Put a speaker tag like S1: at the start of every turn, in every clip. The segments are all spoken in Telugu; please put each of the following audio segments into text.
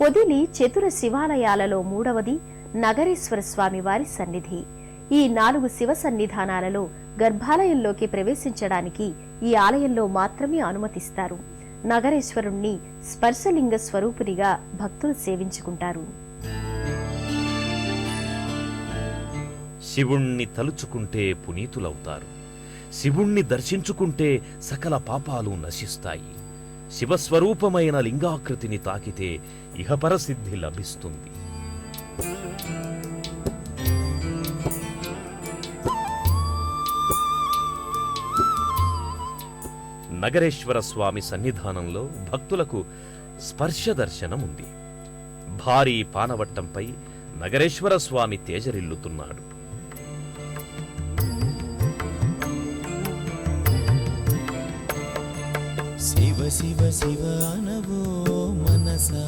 S1: పొదిలి చతుర శివాలయాలలో మూడవది నగరేశ్వర స్వామి వారి సన్నిధి. ఈ నాలుగు శివ సన్నిధానాలలో గర్భాలయంలోకి ప్రవేశించడానికి ఈ ఆలయంలో మాత్రమే అనుమతిస్తారు. నగరేశ్వరుణ్ణి స్పర్శలింగ స్వరూపునిగా భక్తులు సేవించుకుంటారు.
S2: శివుణ్ణి తలుచుకుంటే పునీతులవుతారు. శివుణ్ణి దర్శించుకుంటే సకల పాపాలు నశిస్తాయి. శివస్వరూపమైన లింగాకృతిని తాకితే ఇహపరసిద్ధి లభిస్తుంది. నగరేశ్వర స్వామి సన్నిధానంలో భక్తులకు స్పర్శ దర్శనం ఉంది భారీ పానవట్టంపై నగరేశ్వర స్వామి తేజరిల్లుతున్నాడు.
S3: శివ శివ శివ అనవో మనసా.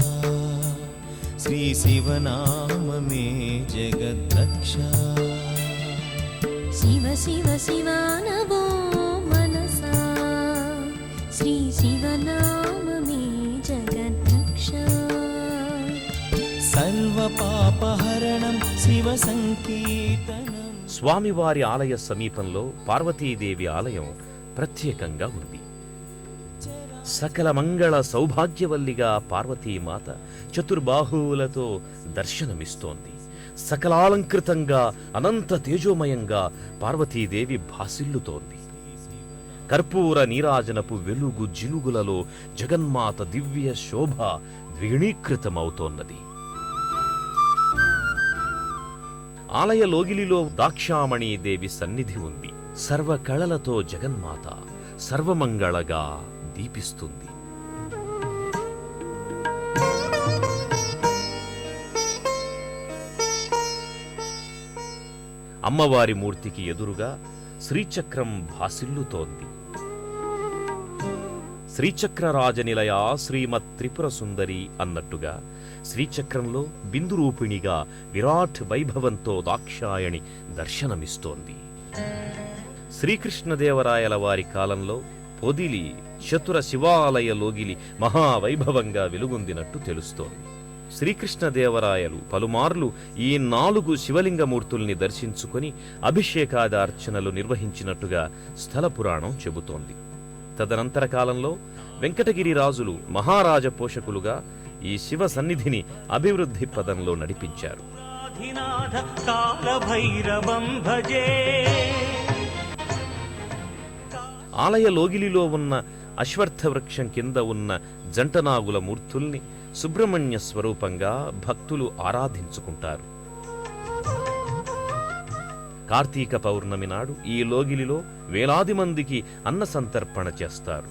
S3: శ్రీ శివనామమే జగద్రక్ష.
S4: శివ శివ శివానవో మనసా. శ్రీ శివనామమే జగద్రక్ష.
S3: సర్వ పాపహరణం శివ సంకీర్తనం.
S2: స్వామివారి ఆలయ సమీపంలో పార్వతీదేవి ఆలయం ప్రత్యేకంగా ఉంది. సకల మంగళ సౌభాగ్యవల్లిగా పార్వతీమాత చతుర్బాహువులతో దర్శనమిస్తోంది. సకలాలంకృతంగా అనంత తేజోమయంగా పార్వతీదేవి భాసిల్లుతోంది. కర్పూర నీరాజనపు వెలుగు జిలుగులలో జగన్మాత దివ్య శోభ ద్విగుణీకృతమవుతోన్నది ఆలయ లోగిలిలో దాక్షామణి దేవి సన్నిధి ఉంది. సర్వ కళలతో జగన్మాత సర్వమంగళగా దీపిస్తుంది అమ్మవారి మూర్తికి ఎదురుగా శ్రీచక్రం భాసిల్లుతోంది. శ్రీచక్రరాజనిలయ శ్రీమత్ త్రిపుర సుందరి అన్నట్టుగా శ్రీచక్రంలో బిందు రూపిణిగా విరాట్ వైభవంతో దాక్షాయణి దర్శనమిస్తోంది. శ్రీకృష్ణదేవరాయల వారి కాలంలో పొదిలి చతుర శివాలయ లోగిలి మహావైభవంగా వెలుగొందినట్టు తెలుస్తోంది. శ్రీకృష్ణదేవరాయలు పలుమార్లు ఈ నాలుగు శివలింగమూర్తుల్ని దర్శించుకొని అభిషేకాదార్చనలు నిర్వహించినట్టుగా స్థల పురాణం చెబుతోంది. తదనంతర కాలంలో వెంకటగిరి రాజులు మహారాజ పోషకులుగా ఈ శివ సన్నిధిని అభివృద్ధి పదంలో నడిపించారు.
S5: భజే.
S2: ఆలయ లోగిలిలో ఉన్న అశ్వర్థ వృక్షం కింద ఉన్న జంటనాగుల మూర్తుల్ని సుబ్రహ్మణ్య స్వరూపంగా భక్తులు ఆరాధించుకుంటారు. కార్తీక పౌర్ణమి నాడు ఈ లోగిలిలో వేలాది మందికి అన్న సంతర్పణ చేస్తారు.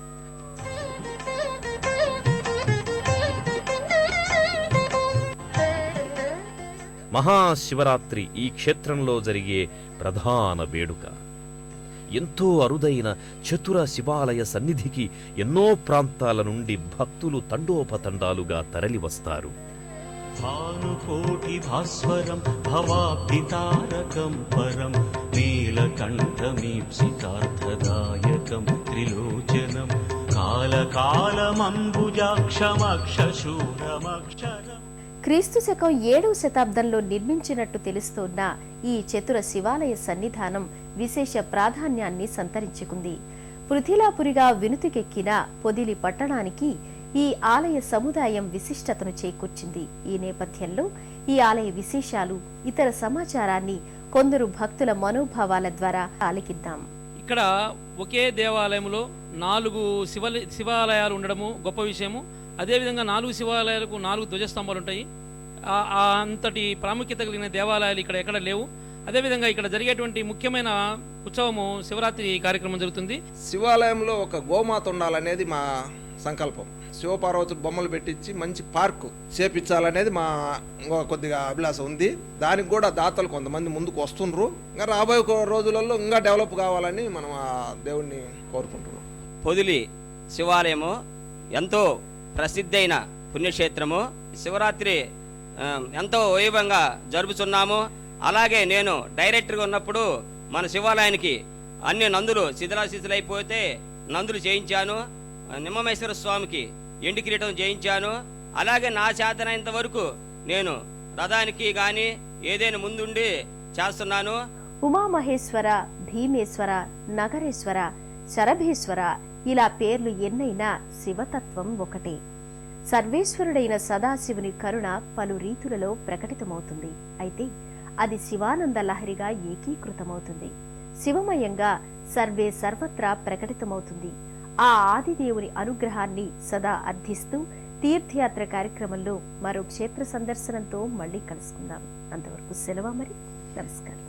S2: మహాశివరాత్రి ఈ క్షేత్రంలో జరిగే ప్రధాన వేడుక. ఎంతో అరుదైన చతుర శివాలయ సన్నిధికి ఎన్నో ప్రాంతాల నుండి భక్తులు తండోపతండాలుగా తరలివస్తారు.
S5: భానుకోటి భాస్వరం భవాబ్దితారకం పరం నీలకంఠమీప్సితార్థదాయకం త్రిలోచనం. కాలకాలమంబుజాక్షమక్షశూరమక్షరం.
S1: క్రీస్తు శకం ఏడవ శతాబ్దంలో నిర్మించినట్టు తెలుస్తోన్న ఈ చతుర శివాలయ సన్నిధానం విశేష ప్రాధాన్యాన్ని సంతరించుకుంది. పృథిలాపురిగా వినుతికెక్కిన పొదిలి పట్టణానికి ఈ ఆలయ సముదాయం విశిష్టతను చేకూర్చింది. ఈ నేపథ్యంలో ఈ ఆలయ విశేషాలు ఇతర సమాచారాన్ని కొందరు భక్తుల మనోభావాల ద్వారా ఆలకిద్దాం.
S6: ఇక్కడ ఒకే దేవాలయంలో నాలుగు శివ శివాలయాలు ఉండడము గొప్ప విషయము. అదేవిధంగా నాలుగు శివాలయాలకు నాలుగు ధ్వజస్తంభాలు ఉంటాయి. ఆ- అంతటి ప్రాముఖ్యత కలిగిన దేవాలయాలు ఇక్కడ ఎక్కడ లేవు. అదేవిధంగా ఇక్కడ జరిగేటువంటి ముఖ్యమైన ఉత్సవము శివరాత్రి కార్యక్రమం జరుగుతుంది.
S7: శివాలయంలో ఒక గోమాత ఉండాలనేది మా సంకల్పం. శివపార్వతుడు బొమ్మలు పెట్టించి మంచి పార్కు చేపించాలనేది మా ఇంకో కొద్దిగా అభిలాష ఉంది. దానికి కూడా దాతలు కొంతమంది ముందుకు వస్తుండ్రు. ఇంకా రాబోయే రోజులలో ఇంకా డెవలప్ కావాలని మనం ఆ దేవుణ్ణి కోరుకుంటున్నాం.
S8: పొదిలి శివాలయము ఎంతో ప్రసిద్ధైన పుణ్యక్షేత్రము. శివరాత్రి ఎంతో వైభవంగా జరుపుతున్నాము అలాగే నేను డైరెక్టర్గా ఉన్నప్పుడు మన శివాలయానికి అన్ని నందులు శిథిలాశిథిలైపోతే నందులు చేయించాను. నిమ్మమేశ్వర స్వామికి ఎండి కిరీటం జయించాను. అలాగే నా చేతనైనంత వరకు నేను రథానికి గాని ఏదైనా ముందుండి చేస్తున్నాను.
S1: ఉమామహేశ్వర భీమేశ్వర నగరేశ్వర శరభేశ్వర ఇలా పేర్లు ఎన్నైనా శివతత్వం ఒకటే. సర్వేశ్వరుడైన సదాశివుని కరుణ పలు రీతులలో ప్రకటితమవుతుంది. అయితే అది శివానంద లహరిగా ఏకీకృతమవుతుంది. శివమయంగా సర్వే సర్వత్రా ప్రకటితమవుతుంది. ఆ ఆదిదేవుని అనుగ్రహాన్ని సదా అర్థిస్తూ తీర్థయాత్ర కార్యక్రమంలో మరో క్షేత్ర సందర్శనంతో మళ్ళీ కలుసుకుందాం. అంతవరకు సెలవు మరి నమస్కారం.